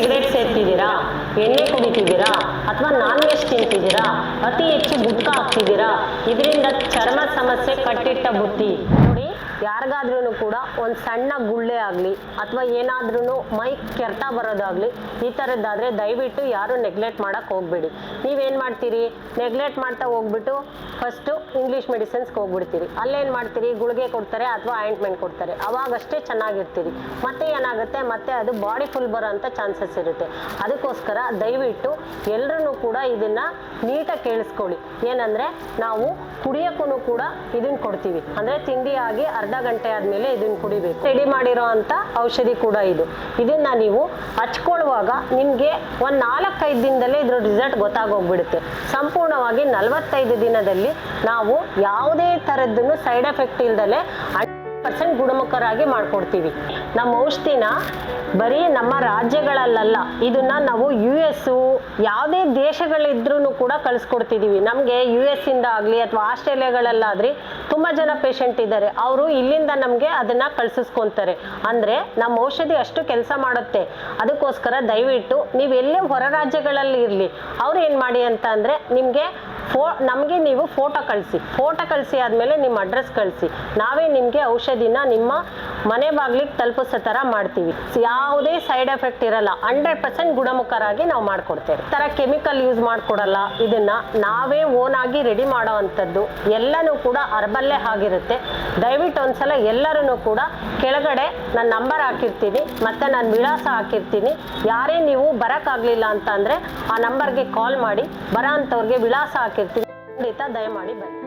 Cigarette ಸೇರ್ತಿದ್ದೀರಾ? ಎಣ್ಣೆ ಕುಡಿತಿದ್ದೀರಾ? ಅಥವಾ non veg ತಿಂತಿದ್ದೀರಾ? ಅತಿ ಹೆಚ್ಚು ಗುಟ್ಕ ಹಾಕ್ತಿದ್ದೀರಾ? ಇದರಿಂದ ಚರ್ಮ ಸಮಸ್ಯೆ ಕಟ್ಟಿಟ್ಟ ಬುದ್ಧಿ. ನೋಡಿ ಯಾರಿಗಾದ್ರೂ ಕೂಡ ಒಂದು ಸಣ್ಣ ಗುಳ್ಳೆ ಆಗಲಿ ಅಥವಾ ಏನಾದ್ರೂ ಮೈ ಕೆರ್ತ ಬರೋದಾಗ್ಲಿ ಈ ಥರದ್ದಾದರೆ ದಯವಿಟ್ಟು ಯಾರು ನೆಗ್ಲೆಕ್ಟ್ ಮಾಡೋಕ್ಕೆ ಹೋಗ್ಬೇಡಿ. ನೀವೇನು ಮಾಡ್ತೀರಿ? ನೆಗ್ಲೆಕ್ಟ್ ಮಾಡ್ತಾ ಹೋಗ್ಬಿಟ್ಟು ಫಸ್ಟು ಇಂಗ್ಲೀಷ್ ಮೆಡಿಸಿನ್ಸ್ಗೆ ಹೋಗ್ಬಿಡ್ತೀರಿ. ಅಲ್ಲೇನು ಮಾಡ್ತೀರಿ? ಗುಳಿಗೆ ಕೊಡ್ತಾರೆ ಅಥವಾ ಆಯಿಂಟ್ಮೆಂಟ್ ಕೊಡ್ತಾರೆ. ಅವಾಗಷ್ಟೇ ಚೆನ್ನಾಗಿರ್ತೀರಿ. ಮತ್ತೆ ಏನಾಗುತ್ತೆ? ಮತ್ತೆ ಅದು ಬಾಡಿ ಫುಲ್ ಬರೋ ಅಂಥ ಚಾನ್ಸಸ್ ಇರುತ್ತೆ. ಅದಕ್ಕೋಸ್ಕರ ದಯವಿಟ್ಟು ಎಲ್ಲರೂ ಕೂಡ ಇದನ್ನು ನೀಟಾಗಿ ಕೇಳಿಸ್ಕೊಳ್ಳಿ. ಏನಂದರೆ ನಾವು ಕುಡಿಯೋಕ್ಕೂ ಕೂಡ ಇದನ್ನ ಕೊಡ್ತೀವಿ. ಅಂದರೆ ತಿಂಡಿಯಾಗಿ ಆಗಿ ಅರ್ಧ ಗಂಟೆ ಆದಮೇಲೆ ಇದನ್ನ ಕುಡಿಬೇಕು. ರೆಡಿ ಮಾಡಿರೋ ಅಂಥ ಔಷಧಿ ಕೂಡ ಇದು. ಇದನ್ನ ನೀವು ಹಚ್ಕೊಳ್ಳುವಾಗ ನಿಮಗೆ ಒಂದು ನಾಲ್ಕೈದು ದಿನದಲ್ಲೇ ಇದ್ರ ರಿಸಲ್ಟ್ ಗೊತ್ತಾಗೋಗ್ಬಿಡುತ್ತೆ. ಸಂಪೂರ್ಣವಾಗಿ ನಲವತ್ತೈದು ದಿನದಲ್ಲಿ ನಾವು ಯಾವುದೇ ಥರದ್ದನ್ನು ಸೈಡ್ ಎಫೆಕ್ಟ್ ಇಲ್ದಲೆ ಪರ್ಸೆಂಟ್ ಗುಣಮುಖರಾಗಿ ಮಾಡ್ಕೊಡ್ತೀವಿ. ನಮ್ಮ ಔಷಧಿನ ಬರೀ ನಮ್ಮ ರಾಜ್ಯಗಳಲ್ಲಲ್ಲ, ಇದನ್ನ ನಾವು ಯು ಎಸ್ಸು ಯಾವುದೇ ದೇಶಗಳಿದ್ರೂ ಕೂಡ ಕಳಿಸ್ಕೊಡ್ತಿದ್ದೀವಿ ನಮಗೆ ಯು ಎಸ್ ಇಂದ ಆಗಲಿ ಅಥವಾ ಆಸ್ಟ್ರೇಲಿಯಾಗಳಲ್ಲಾದ್ರಿ ತುಂಬ ಜನ ಪೇಷಂಟ್ ಇದ್ದಾರೆ. ಅವರು ಇಲ್ಲಿಂದ ನಮಗೆ ಅದನ್ನು ಕಳ್ಸಿಸ್ಕೊತಾರೆ. ಅಂದರೆ ನಮ್ಮ ಔಷಧಿ ಅಷ್ಟು ಕೆಲಸ ಮಾಡುತ್ತೆ. ಅದಕ್ಕೋಸ್ಕರ ದಯವಿಟ್ಟು ನೀವು ಎಲ್ಲೇ ಹೊರ ರಾಜ್ಯಗಳಲ್ಲಿ ಇರಲಿ. ಅವ್ರು ಏನು ಮಾಡಿ ಅಂತ ಅಂದರೆ ನಿಮಗೆ ಫೋ, ನಮಗೆ ನೀವು ಫೋಟೋ ಕಳಿಸಿ. ಫೋಟೋ ಕಳಿಸಿ ಆದಮೇಲೆ ನಿಮ್ಮ ಅಡ್ರೆಸ್ ಕಳಿಸಿ. ನಾವೇ ನಿಮಗೆ ಔಷಧಿನ ನಿಮ್ಮ ಮನೆ ಬಾಗ್ಲಿಗೆ ತಲುಪಿಸೋ ಥರ ಮಾಡ್ತೀವಿ. ಯಾವುದೇ ಸೈಡ್ ಎಫೆಕ್ಟ್ ಇರಲ್ಲ. ಹಂಡ್ರೆಡ್ ಪರ್ಸೆಂಟ್ ಗುಣಮುಖರಾಗಿ ನಾವು ಮಾಡಿಕೊಡ್ತೇವೆ. ಥರ ಕೆಮಿಕಲ್ ಯೂಸ್ ಮಾಡಿಕೊಡಲ್ಲ. ಇದನ್ನು ನಾವೇ ಓನ್ ಆಗಿ ರೆಡಿ ಮಾಡೋವಂಥದ್ದು ಎಲ್ಲನೂ ಕೂಡ ಅರ್ಬಲ್ಲೇ ಆಗಿರುತ್ತೆ. ದಯವಿಟ್ಟು ಒಂದ್ಸಲ ಎಲ್ಲರೂ ಕೂಡ ಕೆಳಗಡೆ ನನ್ನ ನಂಬರ್ ಹಾಕಿರ್ತೀನಿ, ಮತ್ತು ನನ್ನ ವಿಳಾಸ ಹಾಕಿರ್ತೀನಿ. ಯಾರೇ ನೀವು ಬರೋಕ್ಕಾಗಲಿಲ್ಲ ಅಂತ ಅಂದರೆ ಆ ನಂಬರ್ಗೆ ಕಾಲ್ ಮಾಡಿ, ಬರೋ ಅಂಥವ್ರಿಗೆ ವಿಳಾಸ ಹಾಕಿರ್ತೀನಿ. ಖಂಡಿತ ದಯಮಾಡಿ ಬನ್ನಿ.